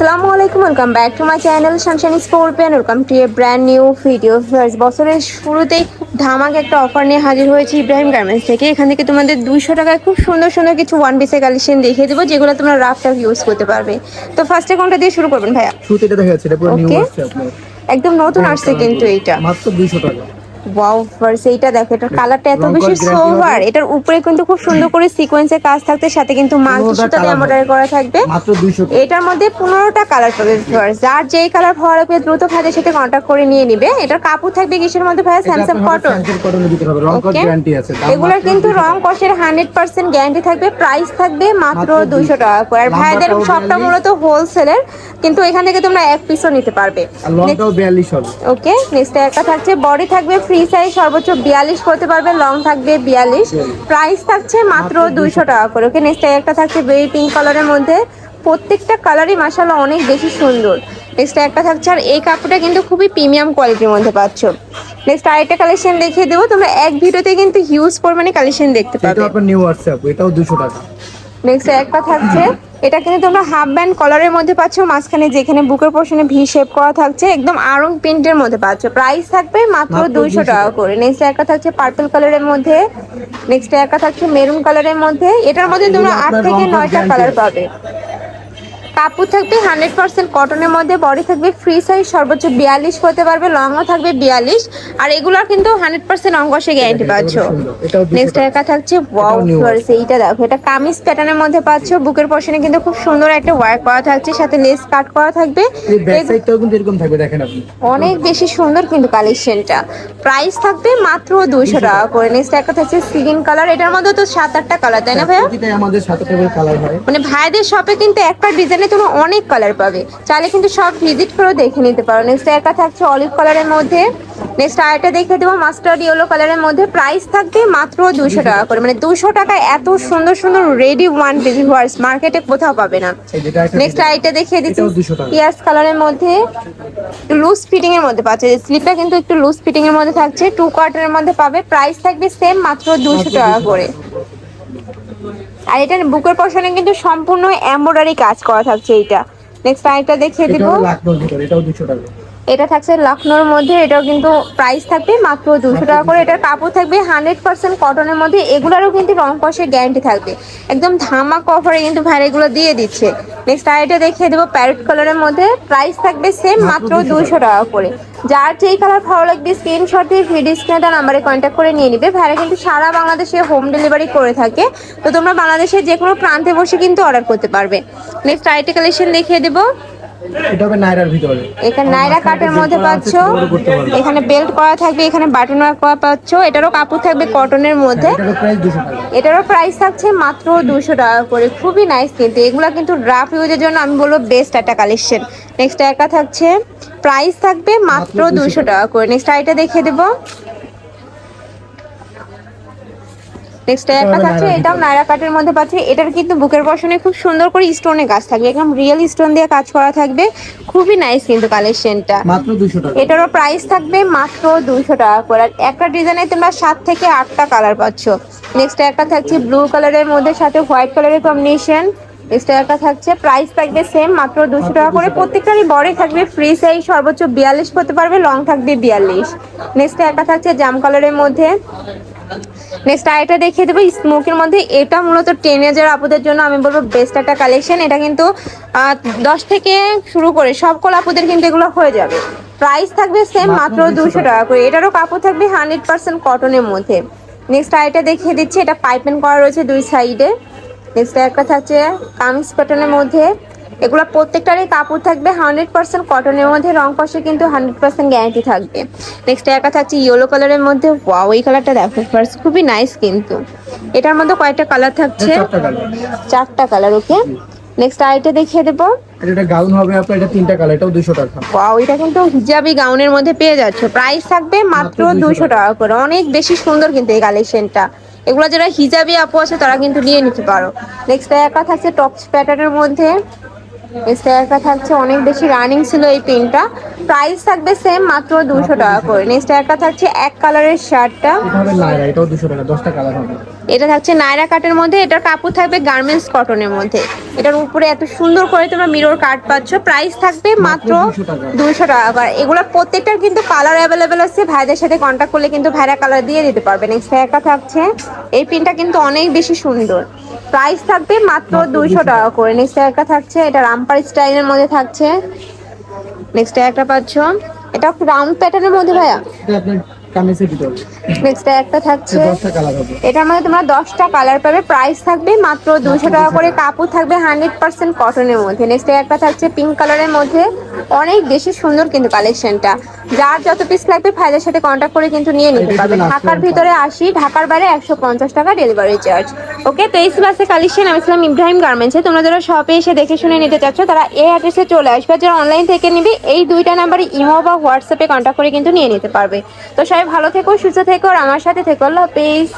আসসালামু আলাইকুম welcome back to my channel Sunshine Scorpion welcome to a brand new video first বছরের শুরুতেই খুব ধামাক একটা অফার নিয়ে হাজির হয়েছি ইব্রাহিম গার্মেন্টস থেকে। এখান থেকে তোমাদের দুইশো টাকায় খুব সুন্দর সুন্দর কিছু ওয়ান পিসের কালেকশন দেখিয়ে দেবো যেগুলো তোমরা রাফ টাফ ইউজ করতে পারবে। তো ফার্স্টে কোনটা দিয়ে শুরু করবেন ভাইয়া? শুরুতে এটা দেখা যাচ্ছে এটা পুরো নিউ আসছে একদম নতুন আসছে কিন্তু এইটা। মাত্র 200 টাকা। ওয়াও ফার্স্ট এইটা দেখো এটার কালারটা এত বেশি সোভার এটার উপরে কিন্তু খুব সুন্দর করে সিকোয়েন্সের কাজ থাকতে সাথে কিন্তু মাল্টি সুতা দিয়ে এমব্রয়ডারি করা থাকবে। মাত্র 200 এটার মধ্যে পনেরোটা কালার পাবে যার যেই কালার ভালো লাগবে দ্রুত ভাইদের সাথে কন্ট্যাক্ট করে নিয়ে নিবে। এটার কাপড় থাকবে কিসের মধ্যে ভাইয়া? স্যামসাং কটন এগুলোর কিন্তু রং কষের হান্ড্রেড পার্সেন্ট গ্যারান্টি থাকবে। প্রাইস থাকবে মাত্র দুইশো 200 টাকা করে। আর ভাইদের সবটা মূলত হোলসেলের কিন্তু এখান থেকে তোমরা এক পিসও নিতে পারবে। আর লংটাও 42 ওকে নেক্সট একটা থাকছে। বডি থাকবে ফ্রি সাইজ সর্বোচ্চ বিয়াল্লিশ করতে পারবে লং থাকবে বিয়াল্লিশ। প্রাইস থাকছে মাত্র দুইশো টাকা করে। ওকে নেক্সট একটা থাকছে বেবি পিঙ্ক কালারের মধ্যে। প্রত্যেকটা কালারই মাসাল্লাহ অনেক বেশি সুন্দর। নেক্সট একটা থাকছে আর এই কাপড়টা কিন্তু খুবই প্রিমিয়াম কোয়ালিটির মধ্যে পাচ্ছ। নেক্সট আরেকটা কালেকশন দেখিয়ে দেবো। তোমরা এক ভিডিওতে কিন্তু হিউজ পরিমাণে কালেকশন দেখতে পাবে। এটা আপনার নিউ আপু এটাও 200 টাকা। নেক্সট একটা থাকছে এটা কিন্তু তোমরা হাফ ব্যান্ড কলারের মধ্যে পাচ্ছ মাঝখানে যেখানে বুকের পোর্শনে ভি শেপ করা থাকছে একদম আরং প্রিন্টের মধ্যে পাচ্ছ। প্রাইস থাকবে মাত্র দুইশো টাকা করে। নেক্সট একটা থাকছে পার্পল কালারের মধ্যে নেক্সট একটা থাকছে মেরুন কালারের মধ্যে। এটার মধ্যে তোমরা আট থেকে নয়টা কালার পাবে। কাপড় থাকবে হান্ড্রেড পার্সেন্ট কটনের মধ্যে বডি থাকবে ফ্রি সাইজ সর্বোচ্চ বিয়াল্লিশ করতে পারবে লংও থাকবে বিয়াল্লিশ। আর এগুলোর কিন্তু হান্ড্রেড পার্সেন্ট অঙ্কসে গ্যারান্টি পাচ্ছ। সুন্দর। এটাও 200 নেক্সট একা থাকছে ওয়াও এইটা দেখো এটা কামিজ প্যাটার্নের মধ্যে পাচ্ছ বুকের পশনে কিন্তু খুব সুন্দর একটা ওয়ার্ক করা থাকছে সাথে লেস কাট করা থাকবে। অনেক বেশি সুন্দর কিন্তু কালেকশনটা প্রাইস থাকবে মাত্র দুইশো টাকা করে। নেক্সট একটা থাকছে সিগিন কালার এটার মধ্যে তো সাত আটটা কালার তাই না ভাইয়া? আমাদের কালার হয়। মানে ভাইদের শপে কিন্তু একটা ডিজাইনে তুমি অনেক কালার পাবে। চাইলে কিন্তু সব ভিজিট করেও দেখে নিতে পারো। নেক্সট একটা থাকছে অলিভ কালারের মধ্যে। নেক্সট আরেকটা দেখে দেবো মাস্টার্ড ইয়েলো কালারের মধ্যে। প্রাইস থাকবে মাত্র দুশো টাকা করে। মানে দুশো টাকায় এত সুন্দর সুন্দর রেডি ওয়ান পিস ওয়ার্স মার্কেটে কোথাও পাবে না। নেক্সট আরেকটা দেখিয়ে দিচ্ছি এটাও 200 টাকা। পিয়াজ কালারের মধ্যে। লুজ ফিটিং এর মধ্যে পাচ্ছে। স্লিপটা কিন্তু একটু লুজ ফিটিং এর মধ্যে থাকছে। টু কোয়ার্টারের মধ্যে পাবে। প্রাইস থাকবে সেম মাত্র দুশো টাকা করে। আর এটা বুকের পশনে কিন্তু সম্পূর্ণ এমব্রয়ডারি কাজ করা থাকছে এটা নেক্সট আরেকটা দেখিয়ে দিব। এটাও 200 টাকা। এটা থাকছে লখনৌর মধ্যে এটাও কিন্তু প্রাইস থাকবে মাত্র দুশো টাকা করে। এটার কাপড় থাকবে হান্ড্রেড পার্সেন্ট কটনের মধ্যে এগুলোরও কিন্তু রং কষের গ্যারান্টি থাকবে। একদম ধামাক অফারে কিন্তু ভাই এগুলো দিয়ে দিচ্ছে। নেক্সট আরেকটা দেখিয়ে দেবো প্যারেট কালারের মধ্যে। প্রাইস থাকবে সেম মাত্র দুশো টাকা করে। যার যেই কালার ভালো লাগবে স্ক্রিনশট দিয়ে ভিডিও স্ক্রিনে তার নাম্বারে কন্ট্যাক্ট করে নিয়ে নিবে। ভাইরা কিন্তু সারা বাংলাদেশে হোম ডেলিভারি করে থাকে। তো তোমরা বাংলাদেশের যে কোনো প্রান্তে বসে কিন্তু অর্ডার করতে পারবে। নেক্সট আরেকটা কালেকশন দেখিয়ে দেবো। এটা হবে নাইরার ভিতরে। এখানে নাইরা কাটের মধ্যে পাচ্ছ। এখানে বেল্ট করা থাকবে এখানে বাটন ওয়ার্ক করা পাচ্ছ এটারও কাপড় থাকবে কটনের মধ্যে। এটারও প্রাইস 200 টাকা। এটারও প্রাইস থাকছে মাত্র দুশো টাকা করে। খুবই নাইস কিন্তু এগুলো কিন্তু রাফ ইউজের জন্য আমি বলব বেস্ট একটা কালেকশন নেক্সট একা থাকছে প্রাইস থাকবে মাত্র মাত্র 200 দুশো টাকা। করে। নেক্সট আইটা দেখিয়ে দেবো। নেক্সট একটা থাকছে এটাও নায়রা কাটের মধ্যে পাচ্ছে। এটার কিন্তু বুকের পশনে খুব সুন্দর করে স্টোনে কাজ থাকবে। একদম রিয়েল স্টোন দিয়ে কাজ করা থাকবে। খুবই নাইস কিন্তু কালেকশনটা মাত্র 200 টাকা। এটারও প্রাইস থাকবে মাত্র দুশো টাকা করে। আর একটা ডিজাইনে তোমরা সাত থেকে আটটা কালার পাচ্ছ। নেক্সট একটা থাকছে ব্লু কালারের মধ্যে সাথে হোয়াইট কালারের কম্বিনেশন নেক্সট একটা থাকছে প্রাইস থাকবে সেম মাত্র দুশো টাকা করে। প্রত্যেকটারই বড়ই থাকবে ফ্রি সাইজ সর্বোচ্চ বিয়াল্লিশ করতে পারবে লং থাকবে বিয়াল্লিশ। নেক্সট একটা থাকছে জাম কালারের মধ্যে। নেক্সট আরেকটা দেখিয়ে দেবো স্মোকের মধ্যে। এটা মূলত টেনেজার আপুদের জন্য আমি বলব বেস্ট একটা কালেকশন এটা কিন্তু দশ থেকে শুরু করে সব কল আপুদের কিন্তু এগুলো হয়ে যাবে। প্রাইস থাকবে সেম মাত্র মাত্র 200 দুশো টাকা করে। এটারও কাপড় থাকবে হান্ড্রেড পার্সেন্ট কটনের মধ্যে। নেক্সট আরেকটা দেখিয়ে দিচ্ছি। এটা পাইপেন করা রয়েছে দুই সাইডে নেক্সট একটা থাকছে কামিজ কটনের মধ্যে। এগুলো প্রত্যেকটারই কাপড় থাকবে হান্ড্রেড পার্সেন্ট কটনের মধ্যে রং কষে কিন্তু হান্ড্রেড পার্সেন্ট গ্যারান্টি থাকবে। নেক্সট একা থাকছে ইয়েলো কালারের মধ্যে ওয়াও এই কালারটা দেখো ফার্স্ট খুবই নাইস কিন্তু। এটার মধ্যে কয়েকটা কালার থাকছে। চারটা কালার ওকে নেক্সট আরেকটা দেখিয়ে দেবো। এটা গাউন হবে আপনার এটা তিনটা কালার এটাও 200 টাকা। ওয়াও এটা কিন্তু হিজাবি গাউনের মধ্যে পেয়ে যাচ্ছে। প্রাইস থাকবে মাত্র মাত্র 200 দুশো টাকা করে। অনেক বেশি সুন্দর কিন্তু এই কালেকশনটা এগুলো যারা হিজাবি আপু আছে তারা কিন্তু নিয়ে নিতে পারো। নেক্সট একা থাকছে টপস প্যাটার্নের মধ্যে। নেক্সট একটা থাকছে অনেক বেশি রানিং ছিল এই প্রিন্টটা প্রাইস থাকবে সেম মাত্র দুশো টাকা করে। নেক্সট একটা থাকছে এক কালারের শার্টটা। এটা নাইরা থাকছে নায়রা কাটের মধ্যে এটার কাপড় থাকবে গার্মেন্টস কটনের মধ্যে। এটার উপরে এত সুন্দর করে তোমরা মিরর কাট পাচ্ছ। প্রাইস থাকবে মাত্র দুশো টাকা। করে। এগুলো প্রত্যেকটার কিন্তু কালার অ্যাভেলেবেল আছে। ভাইদের সাথে কন্ট্যাক্ট করলে কিন্তু ভাইরা কালার দিয়ে দিতে পারবে। নেক্সট একটা থাকছে। এই প্রিন্টটা কিন্তু অনেক বেশি সুন্দর। প্রাইস থাকবে মাত্র দুইশো টাকা করে। নেক্সট একটা থাকছে এটা রামপার স্টাইলের মধ্যে থাকছে। নেক্সট একটা পাচ্ছ। এটা রাউন্ড প্যাটার্নের মধ্যে ভাইয়া? নেক্সট একটা থাকছে। এটার মধ্যে তোমরা দশটা কালার পাবে। প্রাইস থাকবে মাত্র দুশো টাকা করে। কাপড় থাকবে হান্ড্রেড পার্সেন্ট কটনের মধ্যে। নেক্সট একটা থাকছে পিঙ্ক কালারের মধ্যে। অনেক বেশি সুন্দর কিন্তু কালেকশনটা যার যত পিস লাগবে ভাইদের সাথে কন্ট্যাক্ট করে কিন্তু নিয়ে নিতে পারবে। ঢাকার ভিতরে আসি ঢাকার বাইরে একশো পঞ্চাশ টাকা ডেলিভারি চার্জ ওকে তো এই বাসে কালেকশন আমি ছিলাম ইব্রাহিম গার্মেন্টসে তোমরা যারা শপে এসে দেখে শুনে নিতে চাচ্ছ তারা এই অ্যাড্রেসে চলে আসবে। যারা অনলাইন থেকে নিবে এই দুইটা নাম্বারে ইমো বা হোয়াটসঅ্যাপে কন্ট্যাক্ট করে কিন্তু নিয়ে নিতে পারবে। তো সবাই ভালো থেকো সুস্থ থেকো আর আমার সাথে থেকো। আল্লাহ হাফেজ।